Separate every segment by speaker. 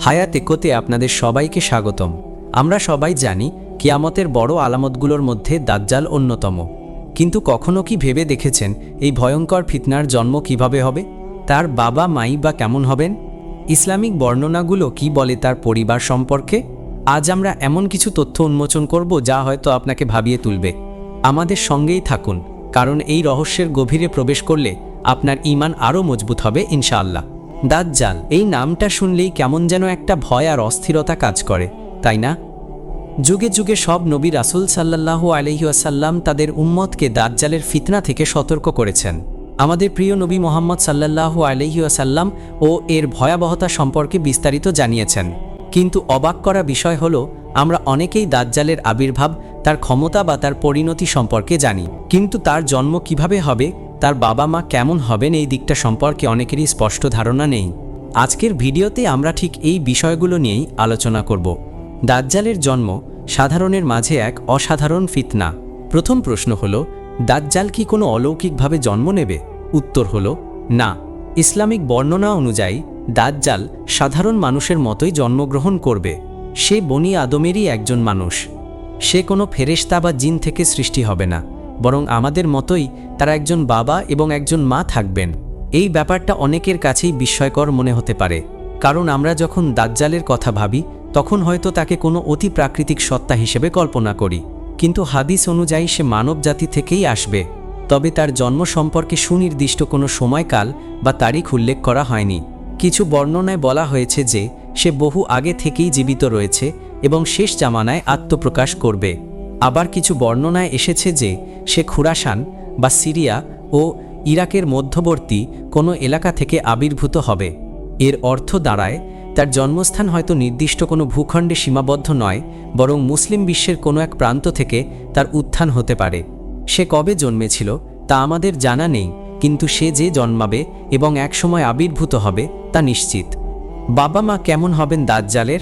Speaker 1: হায়াত একতে আপনাদের সবাইকে স্বাগতম। আমরা সবাই জানি, কিয়ামতের বড় আলামতগুলোর মধ্যে দাজ্জাল অন্যতম। কিন্তু কখনো কি ভেবে দেখেছেন এই ভয়ঙ্কর ফিতনার জন্ম কীভাবে হবে? তার বাবা মাই বা কেমন হবেন? ইসলামিক বর্ণনাগুলো কি বলে তার পরিবার সম্পর্কে? আজ আমরা এমন কিছু তথ্য উন্মোচন করব যা হয়তো আপনাকে ভাবিয়ে তুলবে। আমাদের সঙ্গেই থাকুন, কারণ এই রহস্যের গভীরে প্রবেশ করলে আপনার ইমান আরও মজবুত হবে, ইনশাআল্লাহ। দাজ্জাল, এই নামটা শুনলেই কেমন যেন একটা ভয় আর অস্থিরতা কাজ করে, তাই না? যুগে যুগে সব নবী রাসুল সাল্লাল্লাহু আলহিউসাল্লাম তাদের উম্মতকে দাজ্জালের ফিতনা থেকে সতর্ক করেছেন। আমাদের প্রিয় নবী মোহাম্মদ সাল্লাল্লাহু আলহিউসাল্লাম ও এর ভয়াবহতা সম্পর্কে বিস্তারিত জানিয়েছেন। কিন্তু অবাক করা বিষয় হল, আমরা অনেকেই দাজ্জালের আবির্ভাব, তার ক্ষমতা বা তার পরিণতি সম্পর্কে জানি, কিন্তু তার জন্ম কীভাবে হবে তার বাবা মা কেমন হবেন এই দিকটা সম্পর্কে অনেকেরই স্পষ্ট ধারণা নেই। আজকের ভিডিওতে আমরা ঠিক এই বিষয়গুলো নিয়েই আলোচনা করব। দাজ্জালের জন্ম সাধারণের মাঝে এক অসাধারণ ফিতনা। প্রথম প্রশ্ন হল, দাজ্জাল কি কোনো অলৌকিকভাবে জন্ম নেবে? উত্তর হল, না। ইসলামিক বর্ণনা অনুযায়ী, দাজ্জাল সাধারণ মানুষের মতোই জন্মগ্রহণ করবে। সে বনি আদমেরই একজন মানুষ। সে কোনো ফেরেশতা বা জিন থেকে সৃষ্টি হবে না। বরং আমাদের মতোই তারা একজন বাবা এবং একজন মা থাকবেন। এই ব্যাপারটা অনেকের কাছেই বিস্ময়কর মনে হতে পারে। কারণ আমরা যখন দাজ্জালের কথা ভাবি, তখন হয়তো তাকে কোনো অতি প্রাকৃতিক সত্তা হিসেবে কল্পনা করি। কিন্তু হাদিস অনুযায়ী সে মানব জাতি থেকেই আসবে। তবে তার জন্ম সম্পর্কে সুনির্দিষ্ট কোনো সময়কাল বা তারিখ উল্লেখ করা হয়নি। কিছু বর্ণনায় বলা হয়েছে যে, সে বহু আগে থেকেই জীবিত রয়েছে এবং শেষ জামানায় আত্মপ্রকাশ করবে। আবার কিছু বর্ণনায় এসেছে যে সে খুরাসান বা সিরিয়া ও ইরাকের মধ্যবর্তী কোনো এলাকা থেকে আবির্ভূত হবে। এর অর্থ দাঁড়ায়, তার জন্মস্থান হয়তো নির্দিষ্ট কোনো ভূখণ্ডে সীমাবদ্ধ নয়, বরং মুসলিম বিশ্বের কোনো এক প্রান্ত থেকে তার উত্থান হতে পারে। সে কবে জন্মেছিল, তা আমাদের জানা নেই, কিন্তু সে যে জন্মাবে এবং একসময় আবির্ভূত হবে, তা নিশ্চিত। বাবা মা কেমন হবেন দাজ্জালের?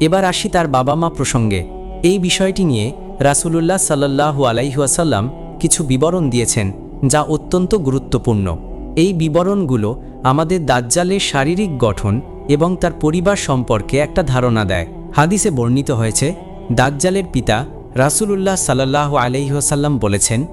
Speaker 1: এবার আসি তার বাবা মা প্রসঙ্গে। এই বিষয়টি নিয়ে রাসূলুল্লাহ সাল্লাল্লাহু আলাইহুয়াসাল্লাম কিছু বিবরণ দিয়েছেন, যা অত্যন্ত গুরুত্বপূর্ণ। এই বিবরণগুলো আমাদের দাজ্জালের শারীরিক গঠন এবং তার পরিবার সম্পর্কে একটা ধারণা দেয়। হাদিসে বর্ণিত হয়েছে, দাজ্জালের পিতা রাসূলুল্লাহ সাল্লাহ আলাইহাসাল্লাম বলেছেন,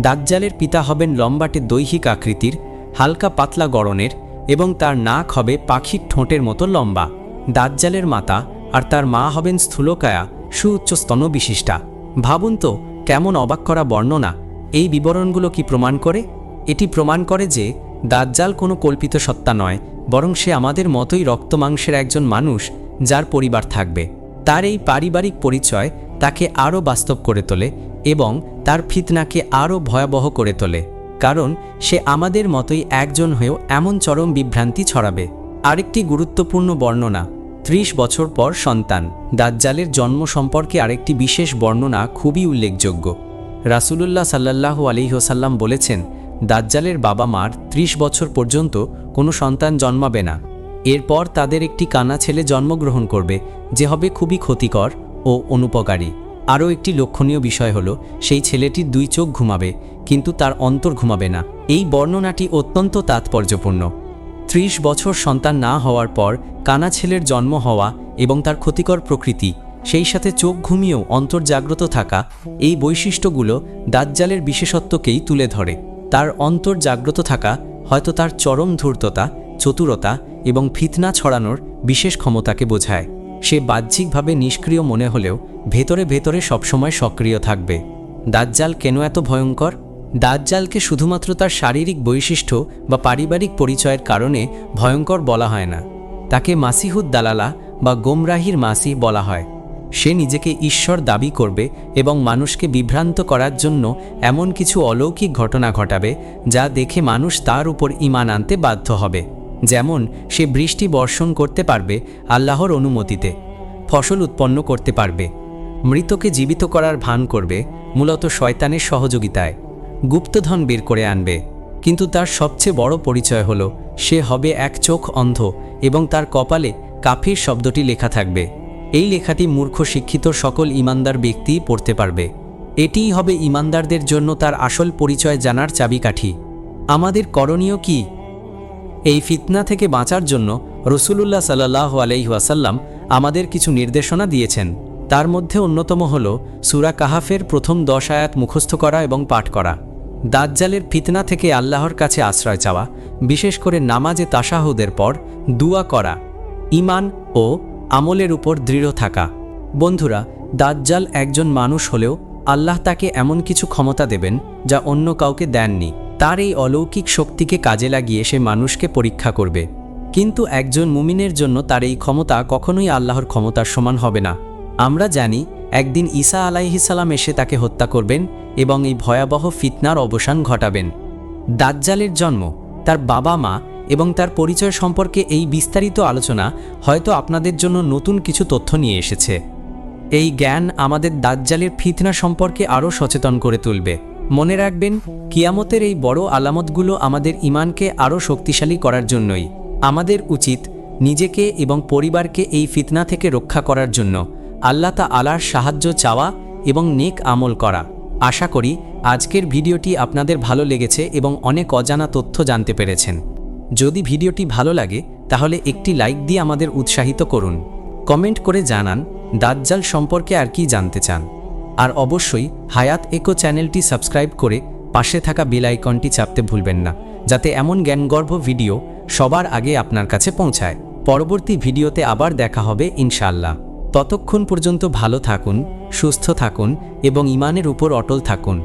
Speaker 1: দাজ্জালের পিতা হবেন লম্বাটে দৈহিক আকৃতির, হালকা পাতলা গড়নের এবং তার নাক হবে পাখির ঠোঁটের মতো লম্বা। দাজ্জালের মাতা আর তার মা হবেন স্থূলকায়া, সুউচ্চ স্তনবিশিষ্টা। ভাবুন তো, কেমন অবাক করা বর্ণনা। এই বিবরণগুলো কি প্রমাণ করে? এটি প্রমাণ করে যে দাজ্জাল কোনো কল্পিত সত্তা নয়, বরং সে আমাদের মতোই রক্তমাংসের একজন মানুষ যার পরিবার থাকবে। তার এই পারিবারিক পরিচয় তাকে আরও বাস্তব করে তোলে এবং তার ফিতনাকে আরও ভয়াবহ করে তোলে, কারণ সে আমাদের মতোই একজন হয়েও এমন চরম বিভ্রান্তি ছড়াবে। আরেকটি গুরুত্বপূর্ণ বর্ণনা ত্রিশ বছর পর সন্তান। দাজ্জালের জন্ম সম্পর্কে আরেকটি বিশেষ বর্ণনা খুবই উল্লেখযোগ্য। রাসূলুল্লাহ সাল্লাল্লাহু আলিহসাল্লাম বলেছেন, দাজ্জালের বাবা মার ত্রিশ বছর পর্যন্ত কোনো সন্তান জন্মাবে না। এরপর তাদের একটি কানা ছেলে জন্মগ্রহণ করবে, যে হবে খুবই ক্ষতিকর ও অনুপকারী। আরও একটি লক্ষণীয় বিষয় হল, সেই ছেলেটির দুই চোখ ঘুমাবে, কিন্তু তার অন্তর ঘুমাবে না। এই বর্ণনাটি অত্যন্ত তাৎপর্যপূর্ণ। ত্রিশ বছর সন্তান না হওয়ার পর কানা ছেলের জন্ম হওয়া এবং তার ক্ষতিকর প্রকৃতি, সেই সাথে চোখ ঘুমিয়েও অন্তর্জাগ্রত থাকা এই বৈশিষ্ট্যগুলো দাজ্জালের বিশেষত্বকেই তুলে ধরে। তার অন্তর জাগ্রত থাকা হয়তো তার চরম ধূর্ততা, চতুরতা এবং ফিতনা ছড়ানোর বিশেষ ক্ষমতাকে বোঝায়। সে বাহ্যিকভাবে নিষ্ক্রিয় মনে হলেও ভেতরে ভেতরে সবসময় সক্রিয় থাকবে। দাজ্জাল কেন এত ভয়ঙ্কর? দাজ্জালকে শুধুমাত্র তার শারীরিক বৈশিষ্ট্য বা পারিবারিক পরিচয়ের কারণে ভয়ঙ্কর বলা হয় না। তাকে মাসিহুদ দালালা বা গোমরাহির মাসি বলা হয়। সে নিজেকে ঈশ্বর দাবি করবে এবং মানুষকে বিভ্রান্ত করার জন্য এমন কিছু অলৌকিক ঘটনা ঘটাবে যা দেখে মানুষ তার উপর ইমান আনতে বাধ্য হবে। যেমন, সে বৃষ্টি বর্ষণ করতে পারবে আল্লাহর অনুমতিতে, ফসল উৎপন্ন করতে পারবে, মৃতকে জীবিত করার ভান করবে, মূলত শয়তানের সহযোগিতায়। গুপ্তধন বের করে আনবে। কিন্তু তার সবচেয়ে বড় পরিচয় হল, সে হবে এক চোখ অন্ধ এবং তার কপালে কাফির শব্দটি লেখা থাকবে। এই লেখাটি মূর্খ শিক্ষিত সকল ইমানদার ব্যক্তিই পড়তে পারবে। এটিই হবে ইমানদারদের জন্য তার আসল পরিচয় জানার চাবিকাঠি। আমাদের করণীয় কি? এই ফিতনা থেকে বাঁচার জন্য রসুলুল্লাহ সাল্লাহ আলাইহাসাল্লাম আমাদের কিছু নির্দেশনা দিয়েছেন। তার মধ্যে অন্যতম হল, সুরা কাহাফের প্রথম দশ আয়াত মুখস্থ করা এবং পাঠ করা। দাজ্জালের ফিতনা থেকে আল্লাহর কাছে আশ্রয় চাওয়া, বিশেষ করে নামাজে তাসাহুদের পর দুয়া করা ইমান ও আমলের উপর দৃঢ় থাকা। বন্ধুরা, দাজ্জাল একজন মানুষ হলেও আল্লাহ তাকে এমন কিছু ক্ষমতা দেবেন যা অন্য কাউকে দেননি। তার এই অলৌকিক শক্তিকে কাজে লাগিয়ে সে মানুষকে পরীক্ষা করবে। কিন্তু একজন মুমিনের জন্য তার এই ক্ষমতা কখনোই আল্লাহর ক্ষমতার সমান হবে না। আমরা জানি, একদিন ঈসা আলাইহিসাল্লাম এসে তাকে হত্যা করবেন এবং এই ভয়াবহ ফিতনার অবসান ঘটাবেন। দাজ্জালের জন্ম, তার বাবা মা এবং তার পরিচয় সম্পর্কে এই বিস্তারিত আলোচনা হয়তো আপনাদের জন্য নতুন কিছু তথ্য নিয়ে এসেছে। এই জ্ঞান আমাদের দাজ্জালের ফিতনা সম্পর্কে আরও সচেতন করে তুলবে। মনে রাখবেন, কিয়ামতের এই বড় আলামতগুলো আমাদের ইমানকে আরও শক্তিশালী করার জন্যই। আমাদের উচিত নিজেকে এবং পরিবারকে এই ফিতনা থেকে রক্ষা করার জন্য আল্লাহ তা আলার সাহায্য চাওয়া এবং নেক আমল করা। আশা করি আজকের ভিডিওটি আপনাদের ভালো লেগেছে এবং অনেক অজানা তথ্য জানতে পেরেছেন। যদি ভিডিওটি ভালো লাগে, তাহলে একটি লাইক দিয়ে আমাদের উৎসাহিত করুন। কমেন্ট করে জানান দাজ্জাল সম্পর্কে আর কি জানতে চান। আর অবশ্যই হায়াত একো চ্যানেলটি সাবস্ক্রাইব করে পাশে থাকা বেল আইকনটি চাপতে ভুলবেন না, যাতে এমন জ্ঞানগর্ভ ভিডিও সবার আগে আপনার কাছে পৌঁছায়। পরবর্তী ভিডিওতে আবার দেখা হবে ইনশাআল্লাহ। ততক্ষণ পর্যন্ত ভালো থাকুন সুস্থ থাকুন এবং ইমানের উপর অটল থাকুন।